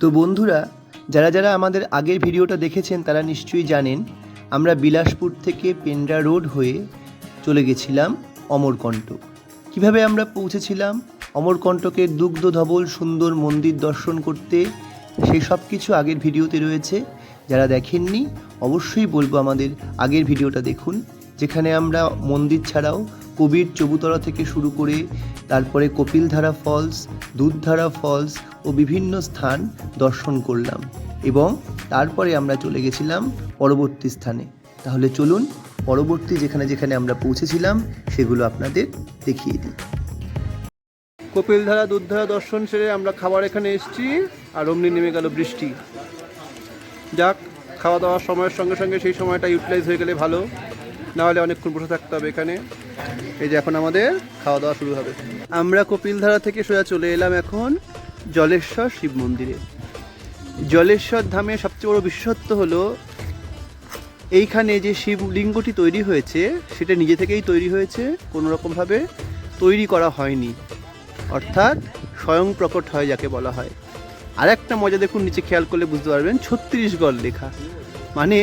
তো বন্ধুরা, যারা যারা আমাদের আগের ভিডিওটা দেখেছেন, তারা নিশ্চয়ই জানেন, আমরা বিলাসপুর থেকে পেন্ডা রোড হয়ে চলে গেছিলাম অমরকণ্টক। কীভাবে আমরা পৌঁছেছিলাম? অমরকণ্টকের দুগ্ধ ধবল, সুন্দর মন্দির দর্শন করতে সেই সব কিছু আগের ভিডিওতে রয়েছে। যারা দেখেননি, অবশ্যই বলব আমাদের আগের ভিডিওটা দেখুন, যেখানে আমরা মন্দির ছাড়াও কবির চবুতরা থেকে শুরু করে তারপরে কপিলধারা ফলস, দুধধারা ফলস ও বিভিন্ন স্থান দর্শন করলাম এবং তারপরে আমরা চলে গেছিলাম পরবর্তী স্থানে। তাহলে চলুন পরবর্তী যেখানে যেখানে আমরা পৌঁছেছিলাম সেগুলো আপনাদের দেখিয়ে দিই। কপিলধারা দুধধারা দর্শন সেরে আমরা খাবার এখানে এসেছি আর অমনি নেমে গেল বৃষ্টি। যাক, খাওয়া দাওয়ার সময়ের সঙ্গে সঙ্গে সেই সময়টা ইউটিলাইজ হয়ে গেলে ভালো। নাহলে অনেকক্ষণ বসে থাকতে হবে এখানে। এই যে এখন আমাদের খাওয়া দাওয়া শুরু হবে। আমরা কপিলধারা থেকে সোজা চলে এলাম এখন জলেশ্বর শিব মন্দিরে। জলেশ্বর ধামে সবচেয়ে বড় বিশেষত্ব হলো, এইখানে যে শিবলিঙ্গটি তৈরি হয়েছে, সেটা নিজে থেকেই তৈরি হয়েছে, কোনো রকমভাবে তৈরি করা হয়নি। অর্থাৎ স্বয়ং প্রকট হয় যাকে বলা হয়। আর একটা মজা দেখুন, নিচে খেয়াল করলে বুঝতে পারবেন, ছত্রিশগড় লেখা। মানে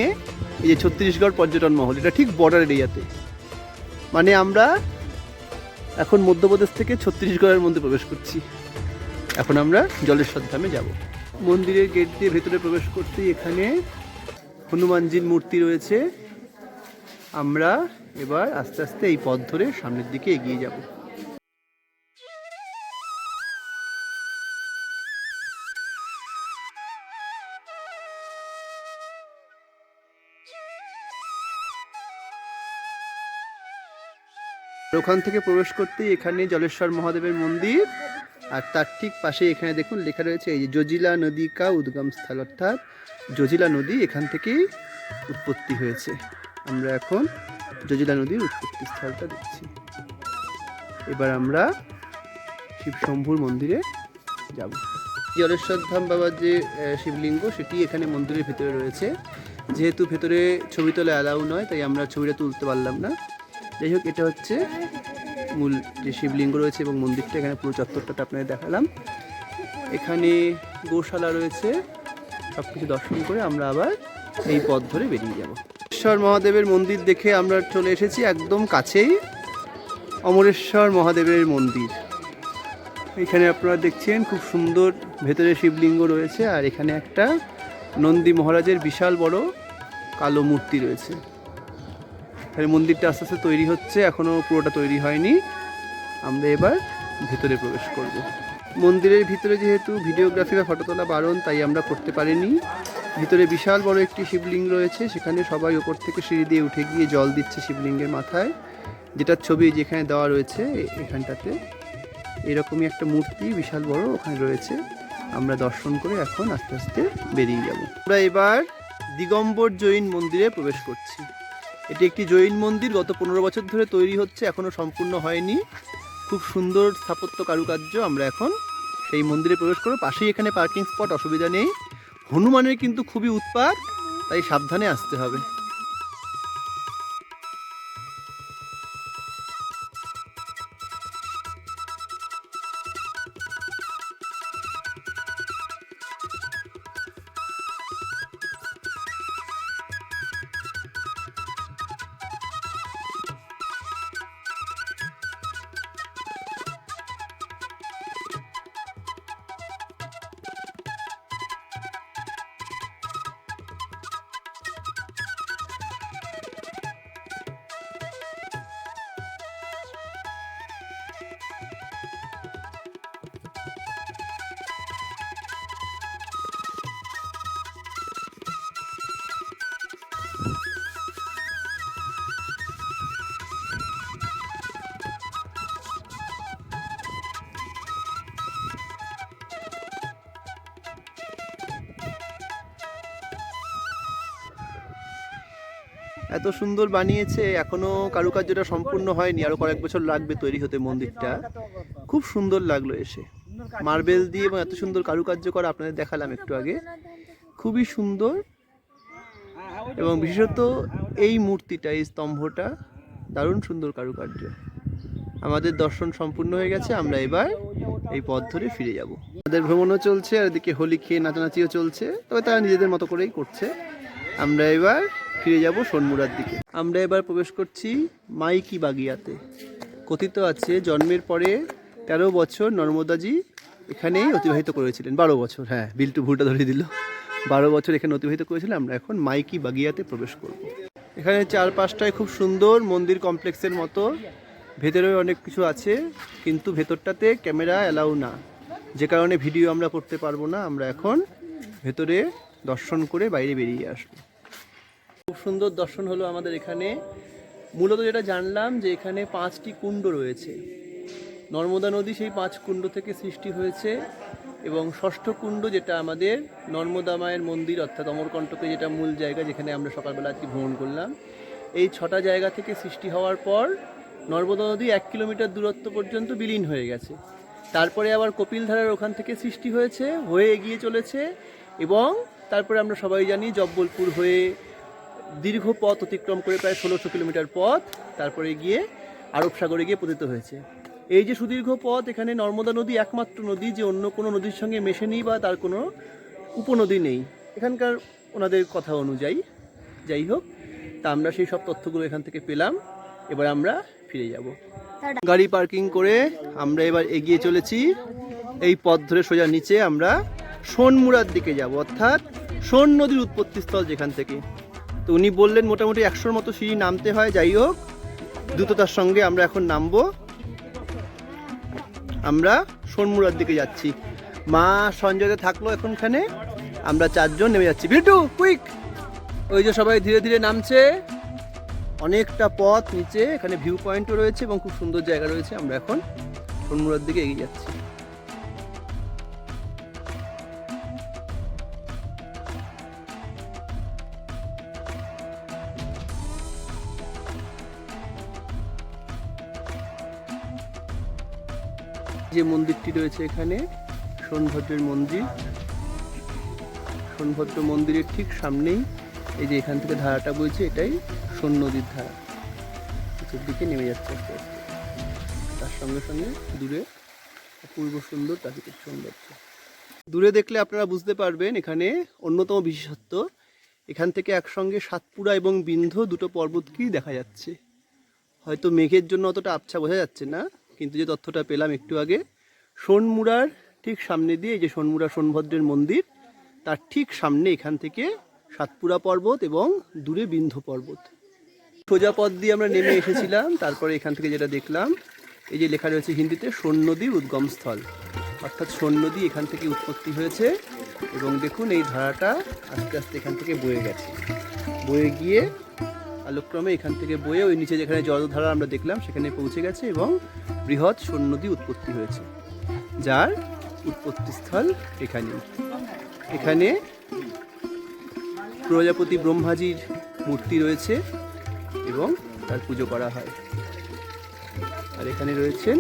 এই যে ছত্রিশগড় পর্যটন মহল, এটা ঠিক বর্ডার এরিয়াতে মানে আমরা এখন মধ্যপ্রদেশ থেকে ছত্তিশগড়ের মধ্যে প্রবেশ করছি। এখন আমরা জলেশ্বর ধামে যাব। মন্দিরের গেট দিয়ে ভেতরে প্রবেশ করতে এখানে হনুমানজির মূর্তি রয়েছে। আমরা এবার আস্তে আস্তে এই পথ ধরে সামনের দিকে এগিয়ে যাব। ওখান থেকে প্রবেশ করতেই এখানে জলেশ্বর মহাদেবের মন্দির। আর তার ঠিক পাশে এখানে দেখুন লেখা রয়েছে, এই যে জজিলা নদী কা উদ্গম স্থল, অর্থাৎ জজিলা নদী এখান থেকেই উৎপত্তি হয়েছে। আমরা এখন জজিলা নদীর উৎপত্তি স্থলটা দেখছি। এবার আমরা শিব শম্ভুর মন্দিরে যাব। জলেশ্বর ধাম বাবার যে শিবলিঙ্গ, সেটি এখানে মন্দিরের ভিতরে রয়েছে। যেহেতু ভেতরে ছবি তোলা অ্যালাউ নয়, তাই আমরা ছবিটা তুলতে পারলাম না। যাই হোক, এটা হচ্ছে মূল যে শিবলিঙ্গ রয়েছে এবং মন্দিরটা, এখানে পুরো চত্বরটা আপনাদের দেখালাম। এখানে গোশালা রয়েছে সব কিছু দর্শন করে আমরা আবার এই পথ ধরে বেরিয়ে যাব। ঈশ্বর মহাদেবের মন্দির দেখে আমরা চলে এসেছি একদম কাছেই। অমরেশ্বর মহাদেবের মন্দির। এখানে আপনারা দেখছেন খুব সুন্দর ভেতরে শিবলিঙ্গ রয়েছে, আর এখানে একটা নন্দী মহারাজের বিশাল বড় কালো মূর্তি রয়েছে। এখানে মন্দিরটা আস্তে আস্তে তৈরি হচ্ছে এখনও পুরোটা তৈরি হয়নি। আমরা এবার ভেতরে প্রবেশ করব। মন্দিরের ভিতরে যেহেতু ভিডিওগ্রাফি বা ফটো তোলা বারণ, তাই আমরা করতে পারিনি। ভিতরে বিশাল বড় একটি শিবলিঙ্গ রয়েছে, সেখানে সবাই ওপর থেকে সিঁড়ি দিয়ে উঠে গিয়ে জল দিচ্ছে শিবলিঙ্গের মাথায়। যেটার ছবি যেখানে দেওয়া রয়েছে এখানটাতে। এরকমই একটা মূর্তি বিশাল বড় ওখানে রয়েছে। আমরা দর্শন করে এখন আস্তে আস্তে বেরিয়ে যাব। আমরা এবার দিগম্বর জৈন মন্দিরে প্রবেশ করছি। এটি একটি জৈন মন্দির, গত পনেরো বছর ধরে তৈরি হচ্ছে এখনও সম্পূর্ণ হয়নি। খুব সুন্দর স্থাপত্য কারুকার্য আমরা এখন সেই মন্দিরে প্রবেশ করব। পাশেই এখানে পার্কিং স্পট অসুবিধা নেই। হনুমানের কিন্তু খুবই উৎপাত, তাই সাবধানে আসতে হবে। এত সুন্দর বানিয়েছে, এখনও কারুকার্যটা সম্পূর্ণ হয়নি, আরও কয়েক বছর লাগবে তৈরি হতে মন্দিরটা। খুব সুন্দর লাগল এসে। মার্বেল দিয়ে এবং এত সুন্দর কারুকার্য করা আপনাদের দেখালাম একটু আগে। খুবই সুন্দর। এবং বিশেষত এই মূর্তিটা, এই স্তম্ভটা, দারুণ সুন্দর কারুকার্য। আমাদের দর্শন সম্পূর্ণ হয়ে গেছে, আমরা এবার এই পথ ধরে ফিরে যাব। আমাদের ভ্রমণও চলছে, আর এদিকে হোলি খেয়ে নাচানাচিও চলছে, তবে তারা নিজেদের মতো করেই করছে। আমরা এবার ফিরে যাব সোনমুড়ার দিকে। আমরা এবার প্রবেশ করছি মাইকি বাগিয়াতে কথিত আছে, জন্মের পরে তেরো বছর নর্মদাজি এখানেই অতিবাহিত করেছিলেন। বারো বছর হ্যাঁ বিল্টু ভুলটা ধরিয়ে দিল। বারো বছর এখানে অতিবাহিত করেছিলেন আমরা এখন মাইকি বাগিয়াতে প্রবেশ করব। এখানে চারপাশটায় খুব সুন্দর মন্দির কমপ্লেক্সের মতো। ভেতরে অনেক কিছু আছে, কিন্তু ভেতরটাতে ক্যামেরা অ্যালাউ না। যে কারণে ভিডিও আমরা করতে পারব না, আমরা এখন ভেতরে দর্শন করে বাইরে বেরিয়ে আসব। খুব সুন্দর দর্শন হলো আমাদের এখানে। মূলত যেটা জানলাম যে এখানে পাঁচটি কুণ্ড রয়েছে। নর্মদা নদী সেই পাঁচ কুণ্ড থেকে সৃষ্টি হয়েছে এবং ষষ্ঠ কুণ্ড যেটা আমাদের নর্মদা মায়ের মন্দির অর্থাৎ অমরকণ্টকে যেটা মূল জায়গা যেখানে আমরা সকালবেলা আজকে ভ্রমণ করলাম। এই ছটা জায়গা থেকে সৃষ্টি হওয়ার পর নর্মদা নদী এক কিলোমিটার দূরত্ব পর্যন্ত বিলীন হয়ে গেছে। তারপরে আবার কপিলধারার ওখান থেকে সৃষ্টি হয়েছে, হয়ে এগিয়ে চলেছে এবং তারপরে আমরা সবাই জানি জব্বলপুর হয়ে দীর্ঘ পথ অতিক্রম করে প্রায় ষোলোশো কিলোমিটার পথ, তারপরে গিয়ে আরব সাগরে গিয়ে পতিত হয়েছে। এই যে সুদীর্ঘ পথ, এখানে নর্মদা নদী একমাত্র নদী যে অন্য কোনো নদীর সঙ্গে মেশে মেশেনি বা তার কোনো উপনদী নেই। এখানকার ওনাদের কথা অনুযায়ী, যাই হোক, তা আমরা সেই সব তথ্যগুলো এখান থেকে পেলাম। এবার আমরা ফিরে যাব। গাড়ি পার্কিং করে আমরা এবার এগিয়ে চলেছি। এই পথ ধরে সোজা নিচে আমরা সোনমুড়ার দিকে যাব, অর্থাৎ সোন নদীর উৎপত্তিস্থল যেখান থেকে। তো উনি বললেন মোটামুটি একশোর মতো সিঁড়ি নামতে হয়, যাই হোক। দ্রুততার সঙ্গে আমরা এখন নামবো। আমরা সোনমুড়ার দিকে যাচ্ছি। মা সঞ্জয়তে থাকল এখনখানে। আমরা চারজন নেমে যাচ্ছি। বিটু কুইক! ওই যে সবাই ধীরে ধীরে নামছে। অনেকটা পথ নিচে, এখানে ভিউ পয়েন্টও রয়েছে এবং খুব সুন্দর জায়গা রয়েছে। আমরা এখন সোনমুড়ার দিকে এগিয়ে যাচ্ছি। যে মন্দিরটি রয়েছে এখানে, সোনভদ্রের মন্দির। সোনভদ্র মন্দিরের ঠিক সামনেই এই যে এখান থেকে ধারাটা বইছে, এটাই সোন নদীর ধারা। নিচের দিকে নেমে যাচ্ছে তার সঙ্গে সঙ্গে দূরে অপূর্ব সুন্দর প্রাকৃতিক সৌন্দর্য। দূরে দেখলে আপনারা বুঝতে পারবেন, এখানে অন্যতম বিশেষত্ব, এখান থেকে একসঙ্গে সাতপুরা এবং বিন্ধ দুটো পর্বতকেই দেখা যাচ্ছে। হয়তো মেঘের জন্য অতটা আবছা বোঝা যাচ্ছে না কিন্তু যে তথ্যটা পেলাম একটু আগে, সোনমুড়ার ঠিক সামনে দিয়ে, এই যে সোনমুড়া সোনভদ্রের মন্দির, তার ঠিক সামনে এখান থেকে সাতপুরা পর্বত এবং দূরে বিন্ধ পর্বত। সোজা পথ দিয়ে আমরা নেমে এসেছিলাম, তারপরে এখান থেকে যেটা দেখলাম, এই যে লেখা রয়েছে হিন্দিতে, সোন নদীর উদ্গমস্থল। অর্থাৎ সোন নদী এখান থেকে উৎপত্তি হয়েছে এবং দেখুন এই ধারাটা আস্তে আস্তে এখান থেকে বয়ে গেছে। বয়ে গিয়ে আলোক্রমে এখান থেকে বয়ে ওই নিচে যেখানে জলধারা আমরা দেখলাম, সেখানে পৌঁছে গেছে এবং বৃহৎ সোন নদী উৎপত্তি হয়েছে। যার উৎপত্তিস্থল এখানে। এখানে প্রজাপতি ব্রহ্মাজির মূর্তি রয়েছে এবং তার পুজো করা হয়। আর এখানে রয়েছেন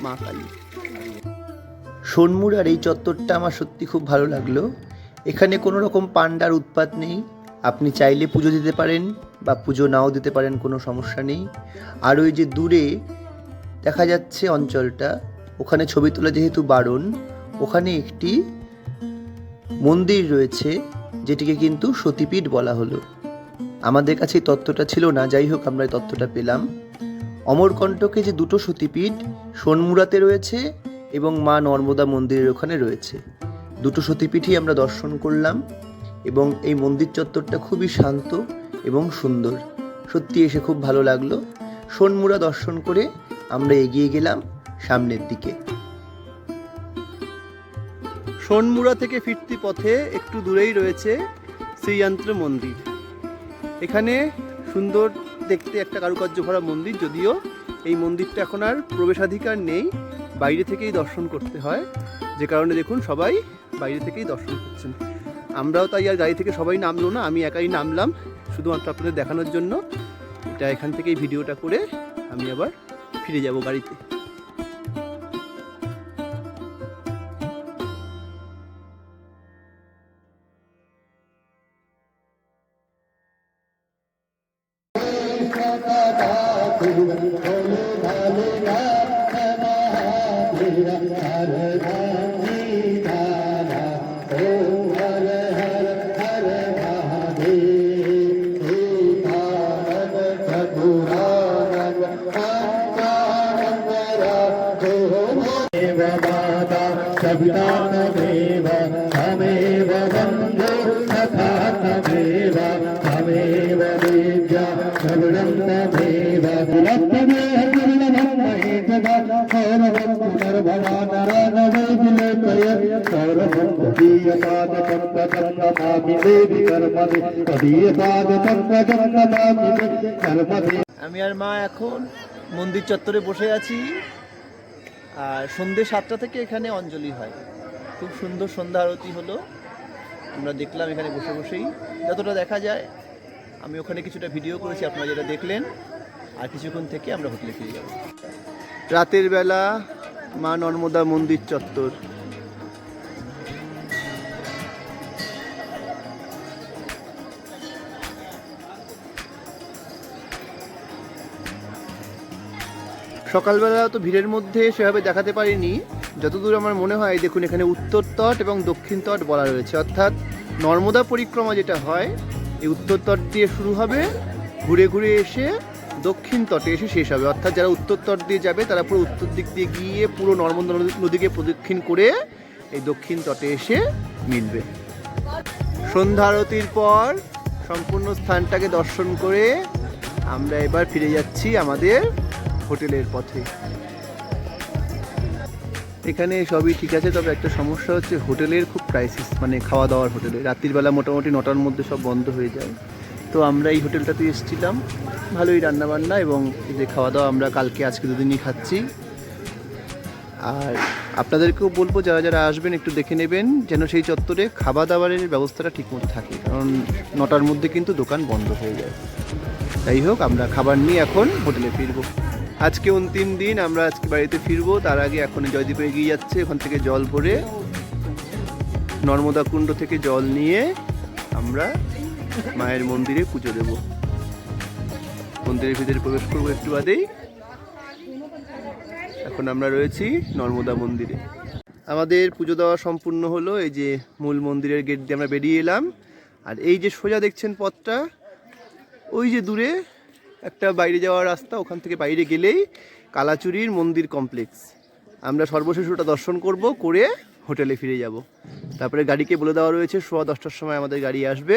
মা কালী। সোনমুড়ার এই চত্বরটা আমার সত্যি খুব ভালো লাগল। এখানে কোনো রকম পান্ডার উৎপাত নেই। আপনি চাইলে পুজো দিতে পারেন বা পুজো নাও দিতে পারেন, কোনো সমস্যা নেই। আর ওই যে দূরে দেখা যাচ্ছে অঞ্চলটা। ওখানে ছবি তোলা যেহেতু বারণ ওখানে একটি মন্দির রয়েছে, যেটিকে কিন্তু সতীপীঠ বলা হলো। আমাদের কাছে তথ্যটা ছিল না, যাই হোক আমরা এই তথ্যটা পেলাম। অমরকণ্টকে যে দুটো সতীপীঠ সোনমুড়াতে রয়েছে এবং মা নর্মদা মন্দিরের ওখানে রয়েছে। দুটো সতীপীঠই আমরা দর্শন করলাম এবং এই মন্দির চত্বরটা খুবই শান্ত এবং সুন্দর। সত্যি এসে খুব ভালো লাগল। সোনমুড়া দর্শন করে আমরা এগিয়ে গেলাম সামনের দিকে। সোনমুড়া থেকে ফিরতি পথে একটু দূরেই রয়েছে শ্রীযন্ত্র মন্দির। এখানে সুন্দর দেখতে একটা কারুকার্য ভরা মন্দির, যদিও এই মন্দিরটা এখন আর প্রবেশাধিকার নেই, বাইরে থেকেই দর্শন করতে হয়। যে কারণে দেখুন সবাই বাইরে থেকেই দর্শন করছেন। আমরাও তাই আর গাড়ি থেকে সবাই নামলো না, আমি একাই নামলাম, শুধুমাত্র আপনাদের দেখানোর জন্য। এটা এখান থেকেই ভিডিওটা করে আমি আবার ফিরে যাব বাড়িতে Oh, আমি আর মা এখন মন্দির চত্বরে বসে আছি। আর সন্ধ্যে সাতটা থেকে এখানে অঞ্জলি হয়। খুব সুন্দর সন্ধ্যা আরতি হলো। আমরা দেখলাম এখানে বসে বসেই। যতটা দেখা যায়, আমি ওখানে কিছুটা ভিডিও করেছি, আপনারা যেটা দেখলেন। আর কিছুক্ষণ থেকে আমরা হোটেলে ফিরে যাব। রাতের বেলা মা নর্মদা মন্দির চত্বর। সকালবেলা তো ভিড়ের মধ্যে সেভাবে দেখাতে পারিনি। যতদূর আমার মনে হয়, দেখুন এখানে উত্তর তট এবং দক্ষিণ তট বলা রয়েছে। অর্থাৎ নর্মদা পরিক্রমা যেটা হয়, এই উত্তর তট দিয়ে শুরু হবে, ঘুরে ঘুরে এসে দক্ষিণ তটে এসে শেষ হবে। অর্থাৎ যারা উত্তর তট দিয়ে যাবে, তারা পুরো উত্তর দিক দিয়ে গিয়ে পুরো নর্মদা নদী- নদীকে প্রদক্ষিণ করে এই দক্ষিণ তটে এসে মিলবে। সন্ধ্যা আরতির পর সম্পূর্ণ স্থানটাকে দর্শন করে আমরা এবার ফিরে যাচ্ছি আমাদের হোটেলের পথে। এখানে সবই ঠিক আছে, তবে একটা সমস্যা হচ্ছে হোটেলের খুব ক্রাইসিস মানে খাওয়া দাওয়ার হোটেলে। রাত্রির বেলা মোটামুটি নটার মধ্যে সব বন্ধ হয়ে যায়। তো আমরা এই হোটেলটাতে এসেছিলাম। ভালোই রান্নাবান্না এবং যে খাওয়া দাওয়া আমরা কালকে, আজকে দুদিনই খাচ্ছি। আর আপনাদেরকেও বলব, যারা যারা আসবেন একটু দেখে নেবেন যেন সেই চত্বরে খাওয়া দাওয়ারের ব্যবস্থাটা ঠিকমতো থাকে। কারণ নটার মধ্যে কিন্তু দোকান বন্ধ হয়ে যায়। যাই হোক, আমরা খাবার নিয়ে এখন হোটেলে ফিরবো। আজকে অন্তিম দিন, আমরা আজকে বাড়িতে ফিরবো। তার আগে এখন জয়দ্বীপে এগিয়ে যাচ্ছে, ওখান থেকে জল ভরে। নর্মদা কুণ্ড থেকে জল নিয়ে আমরা মায়ের মন্দিরে পুজো দেব। মন্দিরের ভিতরে প্রবেশ করব একটু বাদেই এখন আমরা রয়েছি নর্মদা মন্দিরে। আমাদের পুজো দেওয়া সম্পূর্ণ হলো, এই যে মূল মন্দিরের গেট দিয়ে আমরা বেরিয়ে এলাম। আর এই যে সোজা দেখছেন পথটা, ওই যে দূরে একটা বাইরে যাওয়ার রাস্তা, ওখান থেকে বাইরে গেলেই কালাচুরির মন্দির কমপ্লেক্স আমরা সর্বশেষ ওটা দর্শন করব, করে হোটেলে ফিরে যাব। তারপরে গাড়িকে বলে দেওয়া রয়েছে, সোয়া দশটার সময় আমাদের গাড়ি আসবে।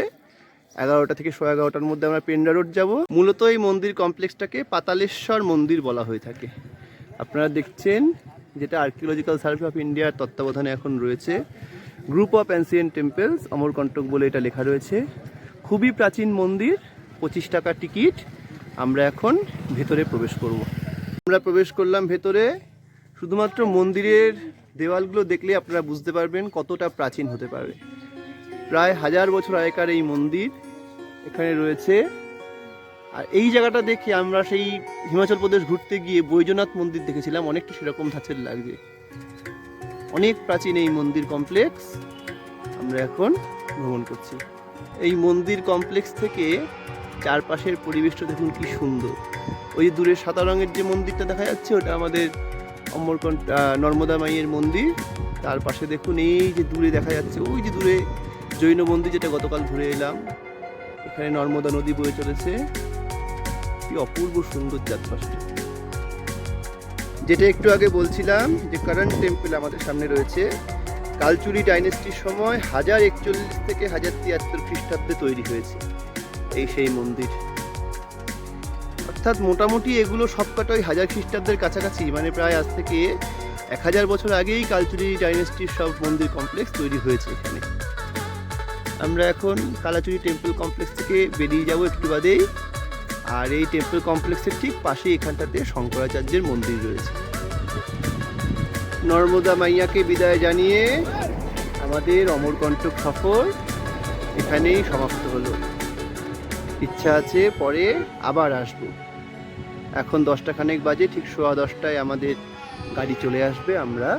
এগারোটা থেকে সোয়া এগারোটার মধ্যে আমরা পেন্ডা রোড যাব। মূলত এই মন্দির কমপ্লেক্সটাকে পাতালেশ্বর মন্দির বলা হয়ে থাকে। আপনারা দেখছেন যেটা আর্কিওলজিক্যাল সার্ভে অফ ইন্ডিয়ার তত্ত্বাবধানে এখন রয়েছে। Group of ancient temples Amarkantak বলে এটা লেখা রয়েছে। খুবই প্রাচীন মন্দির, পঁচিশ টাকা টিকিট। আমরা এখন ভেতরে প্রবেশ করব। আমরা প্রবেশ করলাম ভেতরে। শুধুমাত্র মন্দিরের দেওয়ালগুলো দেখলে আপনারা বুঝতে পারবেন কতটা প্রাচীন হতে পারে। প্রায় হাজার বছর আগেকার এই মন্দির এখানে রয়েছে। আর এই জায়গাটা দেখে আমরা সেই হিমাচল প্রদেশ ঘুরতে গিয়ে বৈদ্যনাথ মন্দির দেখেছিলাম। অনেকটা সেরকম ধাঁচের লাগবে অনেক প্রাচীন এই মন্দির কমপ্লেক্স আমরা এখন ভ্রমণ করছি। এই মন্দির কমপ্লেক্স থেকে চারপাশের পরিবেশটা দেখুন কি সুন্দর। ওই যে দূরে সাদা রঙের যে মন্দিরটা দেখা যাচ্ছে ওটা আমাদের অমরকণ্ঠ আহ, নর্মদা মাইয়ের মন্দির। তার পাশে দেখুন এই যে দূরে দেখা যাচ্ছে ওই যে দূরে জৈন মন্দির যেটা গতকাল ঘুরে এলাম। এখানে নর্মদা নদী বয়ে চলেছে। কি অপূর্ব সুন্দর চারপাশটা। যেটা একটু আগে বলছিলাম যে কারেন্ট টেম্পল আমাদের সামনে রয়েছে। কালচুরি ডাইনেস্টির সময় হাজার একচল্লিশ থেকে হাজার তিয়াত্তর খ্রিস্টাব্দে তৈরি হয়েছে। এই সেই মন্দির। অর্থাৎ মোটামুটি এগুলো সবকটাই হাজার খ্রিস্টাব্দের কাছাকাছি মানে প্রায় আজ থেকে এক হাজার বছর আগেই কালচুরি ডাইনেস্টির সব মন্দির কমপ্লেক্স তৈরি হয়েছে এখানে। আমরা এখন কালাচুরি টেম্পল কমপ্লেক্স থেকে বেরিয়ে যাব একটু বাদেই। আর এই টেম্পল কমপ্লেক্সের ঠিক পাশে এখানটাতে শঙ্করাচার্যের মন্দির রয়েছে। নর্মদা মাইয়াকে বিদায় জানিয়ে আমাদের অমরকণ্টক সফর এখানেই সমাপ্ত হলো। ইচ্ছা আছে, পরে আবার আসব। এখন দশটা খানেক বাজে, ঠিক সোয়া দশটায় আমাদের গাড়ি চলে আসবে। আমরা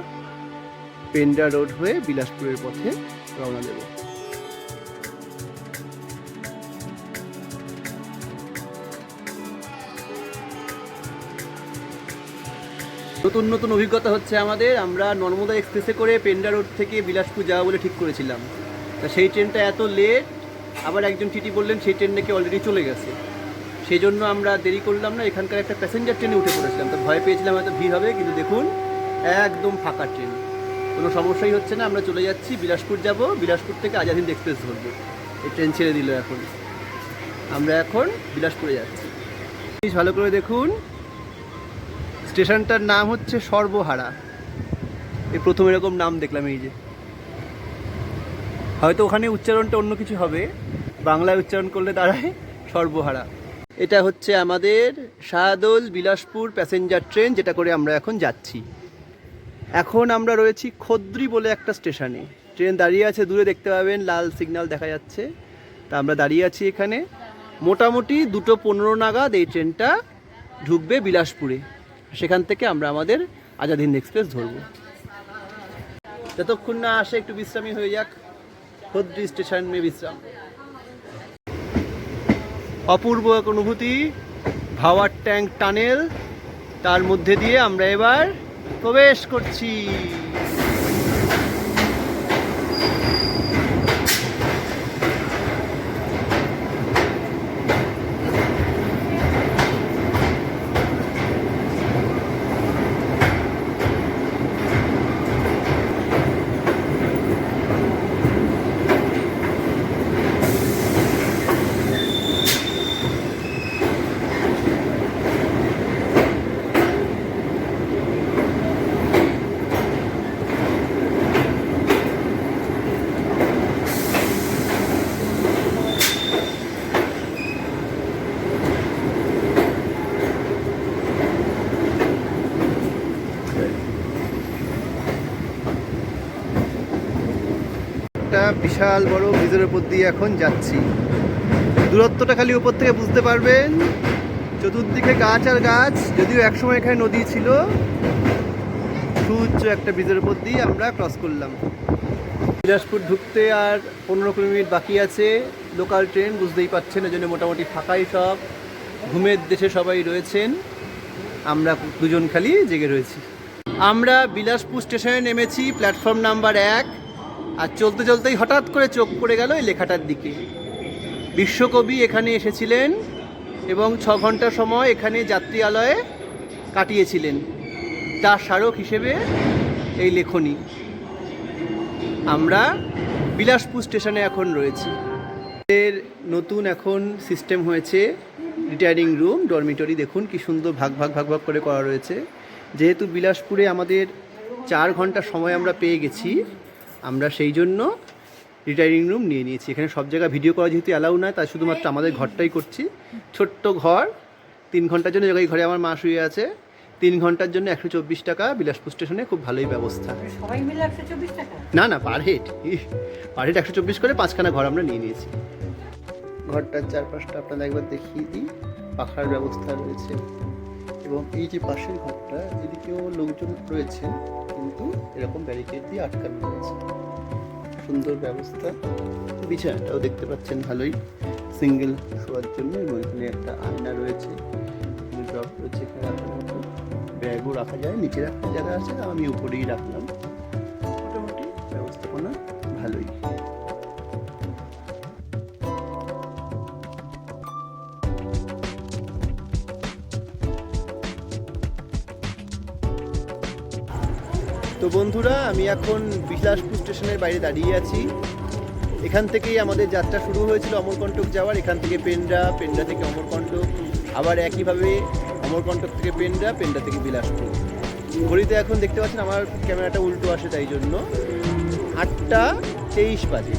পেন্ডা রোড হয়ে বিলাসপুরের পথে রওনা দেব। নতুন নতুন অভিজ্ঞতা হচ্ছে আমাদের। আমরা নর্মদা এক্সপ্রেসে করে পেন্ডা রোড থেকে বিলাসপুর যাওয়া বলে ঠিক করেছিলাম। তা সেই ট্রেনটা এত লেট আবার একজন টিটি বললেন, সেই ট্রেন নাকি অলরেডি চলে গেছে। সেই জন্য আমরা দেরি করলাম না, এখানকার একটা প্যাসেঞ্জার ট্রেনে উঠে পড়েছিলাম। তো ভয় পেয়েছিলাম, হয়তো ভিড় হবে, কিন্তু দেখুন, একদম ফাঁকা ট্রেন কোনো সমস্যাই হচ্ছে না, আমরা চলে যাচ্ছি, বিলাসপুর যাব। বিলাসপুর থেকে আজাদিন এক্সপ্রেস ধরবো। এই ট্রেন ছেড়ে দিল এখন। আমরা এখন বিলাসপুরে যাচ্ছি। ভালো করে দেখুন, স্টেশনটার নাম হচ্ছে সর্বহারা। এই প্রথম এরকম নাম দেখলাম, এই যে। হয়তো ওখানে উচ্চারণটা অন্য কিছু হবে। বাংলায় উচ্চারণ করলে দাঁড়ায় সর্বহারা। এটা হচ্ছে আমাদের শাহদোল বিলাসপুর প্যাসেঞ্জার ট্রেন, যেটা করে আমরা এখন যাচ্ছি। এখন আমরা রয়েছি খদ্রি বলে একটা স্টেশনে। ট্রেন দাঁড়িয়ে আছে, দূরে দেখতে পাবেন, লাল সিগন্যাল দেখা যাচ্ছে। তা আমরা দাঁড়িয়ে আছি এখানে। মোটামুটি দুটো পনেরো নাগাদ এই ট্রেনটা ঢুকবে বিলাসপুরে। সেখান থেকে আমরা আমাদের আজাদ হিন্দ এক্সপ্রেস ধরবো। যতক্ষণ না আসে, একটু বিশ্রামী হয়ে যাক। খদ্রি স্টেশন মে বিশ্রাম। অপূর্ব এক অনুভূতি, ভাওয়ার ট্যাঙ্ক টানেল, তার মধ্যে দিয়ে আমরা এবার প্রবেশ করছি একটা বিশাল বড় ব্রিজের উপর দিয়ে এখন যাচ্ছি। দূরত্বটা খালি উপর থেকে বুঝতে পারবেন। চতুর্দিকে গাছ আর গাছ, যদিও একসময় এখানে নদী ছিল, সুউচ্চ একটা ব্রিজের উপর দিয়ে আমরা ক্রস করলাম। বিলাসপুর ঢুকতে আর পনেরো কুড়ি মিনিট বাকি আছে। লোকাল ট্রেন বুঝতেই পারছেন ওই জন্য মোটামুটি ফাঁকাই সব। ঘুমের দেশে সবাই রয়েছেন। আমরা দুজন খালি জেগে রয়েছি। আমরা বিলাসপুর স্টেশনে নেমেছি প্ল্যাটফর্ম নাম্বার এক। আর চলতে চলতেই হঠাৎ করে চোখ পড়ে গেল এই লেখাটার দিকে। বিশ্বকবি এখানে এসেছিলেন এবং ছ ঘণ্টা সময় এখানে যাত্রী আলয়ে কাটিয়েছিলেন তার স্মারক হিসেবে এই লেখনী। আমরা বিলাসপুর স্টেশনে এখন রয়েছি। এর নতুন এখন সিস্টেম হয়েছে রিটায়ারিং রুম, ডরমিটরি। দেখুন কি সুন্দর ভাগ ভাগ ভাগ ভাগ করে করা রয়েছে। যেহেতু বিলাসপুরে আমাদের চার ঘণ্টা সময় আমরা পেয়ে গেছি আমরা সেই জন্য রিটায়ারিং রুম নিয়ে নিয়েছি। এখানে সব জায়গায় ভিডিও করা যেহেতু অ্যালাউ নয় তাই শুধুমাত্র আমাদের ঘরটাই করছি। ছোট্ট ঘর তিন ঘণ্টার জন্য এই ঘরে আমার মা শুয়ে আছে। তিন ঘণ্টার জন্য একশো চব্বিশ টাকা বিলাসপুর স্টেশনে খুব ভালোই ব্যবস্থা। না না পার হেড পার হেড একশো চব্বিশ করে পাঁচখানা ঘর আমরা নিয়ে নিয়েছি। ঘরটার চারপাশটা আপনাদের একবার দেখিয়ে দিই। পাখার ব্যবস্থা রয়েছে। এবং এই যে পাশের ঘরটা এদিকেও লোকজন রয়েছে। কিন্তু এরকম ব্যারিকেড দিয়ে আটকানো হয়েছে। সুন্দর ব্যবস্থা। বিছানাটাও দেখতে পাচ্ছেন ভালোই। সিঙ্গেল শোয়ার জন্য এবং এখানে একটা আয়না রয়েছে। ড্রপ রয়েছে ব্যাগও রাখা যায়, নিচে রাখার জায়গা আছে, আমি উপরেই রাখলাম। তো বন্ধুরা, আমি এখন বিলাসপুর স্টেশনের বাইরে দাঁড়িয়ে আছি। এখান থেকেই আমাদের যাত্রা শুরু হয়েছিল অমরকণ্টক যাওয়ার। এখান থেকে পেন্ডা পেন্ডা থেকে অমরকণ্টক আবার একইভাবে অমরকণ্টক থেকে পেন্ডা পেন্ডা থেকে বিলাসপুর। ঘড়িতে এখন দেখতে পাচ্ছেন আমার ক্যামেরাটা উল্টো আসে তাই জন্য। আটটা তেইশ বাজে।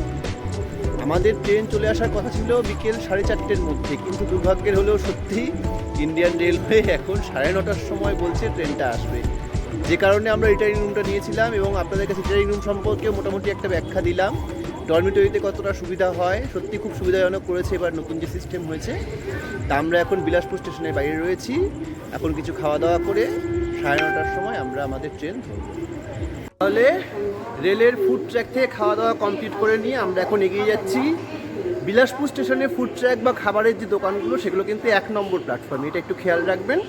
আমাদের ট্রেন চলে আসার কথা ছিল বিকেল সাড়ে চারটের মধ্যে, কিন্তু দুর্ভাগ্যের হলেও সত্যি ইন্ডিয়ান রেলওয়ে এখন সাড়ে নটার সময় বলছে ট্রেনটা আসবে। যে কারণে আমরা রিটায়ারিং রুমটা নিয়েছিলাম এবং আপনাদের কাছে রিটায়ারিং রুম সম্পর্কে মোটামুটি একটা ব্যাখ্যা দিলাম। ডরমিটরিতে কতটা সুবিধা হয়? সত্যি খুব সুবিধাজনক করেছে, এবার নতুন যে সিস্টেম হয়েছে, তা আমরা এখন বিলাসপুর স্টেশনের বাইরে রয়েছি। এখন কিছু খাওয়া দাওয়া করে সাড়ে নটার সময় আমরা আমাদের ট্রেন ধরব। তাহলে রেলের ফুড ট্র্যাক থেকে খাওয়া দাওয়া কমপ্লিট করে নিয়ে আমরা এখন এগিয়ে যাচ্ছি। বিলাসপুর স্টেশনে ফুড ট্র্যাক বা খাবারের যে দোকানগুলো, সেগুলো কিন্তু এক নম্বর প্ল্যাটফর্মে এটা একটু খেয়াল রাখবেন।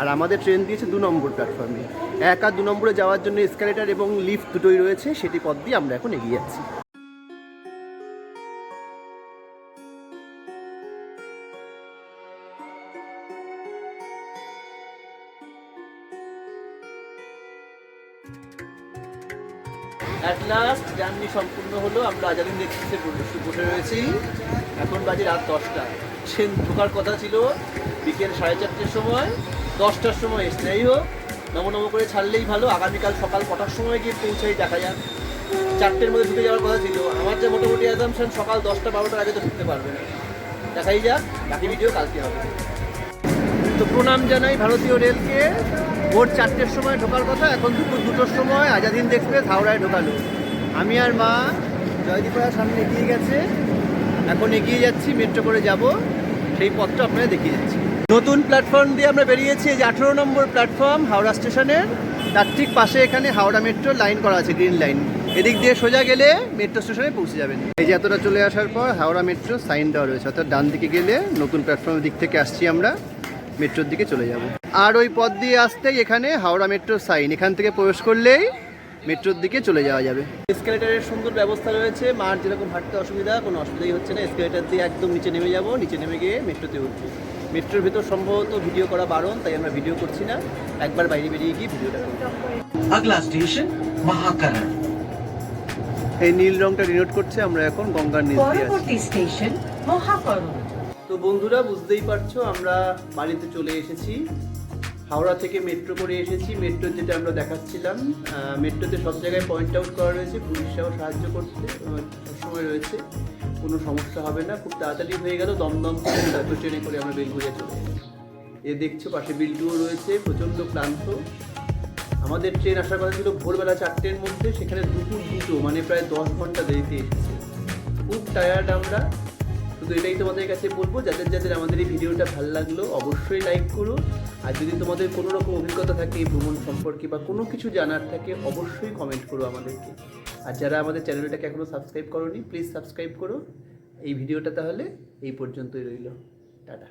আর আমাদের ট্রেন দিয়েছে দু নম্বর প্ল্যাটফর্মে এক আর দু নম্বরে যাওয়ার জন্য এসকালেটার এবং লিফট দুটোই রয়েছে, সেটি পথ দিয়ে আমরা এখন এগিয়ে যাচ্ছি। অ্যাট লাস্ট জার্নি সম্পূর্ণ হলো, আমরা আজাদিন এক্সপ্রেসে বসে রয়েছি। এখন বাজে রাত দশটা। ট্রেন ঢোকার কথা ছিল বিকেল সাড়ে চারটের সময়। দশটার সময় এসে যাই হোক নম করে ছাড়লেই ভালো। আগামীকাল সকাল কটার সময় গিয়ে পৌঁছাই দেখা যাক। চারটের মধ্যে ঢুকে যাওয়ার কথা ছিল। আমার যে মোটামুটি অ্যাজামশন সকাল দশটা বারোটার আগে তো ঢুকতে পারবে না। দেখাই যাক, বাকি ভিডিও কালকে হবে। তো প্রণাম জানাই ভারতীয় রেলকে। ভোর চারটের সময় ঢোকার কথা, এখন দুপুর দুটোর সময় আজাদিন দেখবে হাওড়ায় ঢোকালো। আমি আর মা জয়দীপাড়ার সামনে এগিয়ে গেছে। এখন এগিয়ে যাচ্ছি মেট্রো করে যাব। সেই পথটা আপনাদের দেখিয়ে যাচ্ছি নতুন প্ল্যাটফর্ম দিয়ে আমরা বেরিয়েছি, এই যে আঠেরো নম্বর প্ল্যাটফর্ম, হাওড়া স্টেশনের। তার ঠিক পাশে এখানে হাওড়া মেট্রো লাইন করা আছে, গ্রিন লাইন। এদিক দিয়ে সোজা গেলে মেট্রো স্টেশনে পৌঁছে যাবেন। এই যে এতটা চলে আসার পর হাওড়া মেট্রো সাইন দেওয়া রয়েছে, অর্থাৎ ডান দিকে গেলে নতুন প্ল্যাটফর্মের দিক থেকে আসছি আমরা, মেট্রোর দিকে চলে যাব। আর ওই পথ দিয়ে আসতেই এখানে হাওড়া মেট্রো সাইন, এখান থেকে প্রবেশ করলেই মেট্রোর দিকে চলে যাওয়া যাবে। এসকেলেটারের সুন্দর ব্যবস্থা রয়েছে মার যেরকম হাঁটতে অসুবিধা, কোনো অসুবিধাই হচ্ছে না, এসকেলেটার দিয়ে একদম নিচে নেমে যাব, নিচে নেমে গিয়ে মেট্রোতে উঠবো। মেট্রোর ভেতর সম্ভবত ভিডিও করা বারণ তাই আমরা ভিডিও করছি না। একবার বাইরে বেরিয়ে গিয়ে ভিডিওটা এই নীল রংটা রিনোট করছে আমরা এখন গঙ্গার নীল তো বন্ধুরা বুঝতেই পারছ আমরা বাড়িতে চলে এসেছি। হাওড়া থেকে মেট্রো করে এসেছি। মেট্রো যেটা আমরা দেখাচ্ছিলাম মেট্রোতে সব জায়গায় পয়েন্ট আউট করা রয়েছে। পুলিশরাও সাহায্য করছে সবসময় রয়েছে। কোনো সমস্যা হবে না, খুব তাড়াতাড়ি হয়ে গেল, দমদম করে মেট্রো ট্রেনে করে আমরা বেলঘুরিয়া চলে এ দেখছ পাশে বিল্টুও রয়েছে, প্রচণ্ড ক্লান্ত। আমাদের ট্রেন আসার কথা ছিল ভোরবেলা চারটের মধ্যে, সেখানে দুপুর দুটো মানে প্রায় দশ ঘণ্টা দেরিতে এসেছে। খুব টায়ার্ড আমরা। শুধু এটাই তোমাদের কাছে বলব, যাদের যাদের আমাদের এই ভিডিওটা ভালো লাগল, অবশ্যই লাইক করো। আর যদি তোমাদের কোনো রকম অভিজ্ঞতা থাকে এই ভ্রমণ সম্পর্কে বা কোনো কিছু জানার থাকে, অবশ্যই কমেন্ট করো আমাদেরকে। আর যারা আমাদের চ্যানেলটাকে এখনও সাবস্ক্রাইব করোনি প্লিজ সাবস্ক্রাইব করো এই ভিডিওটা তাহলে এই পর্যন্তই রইল। টাটা।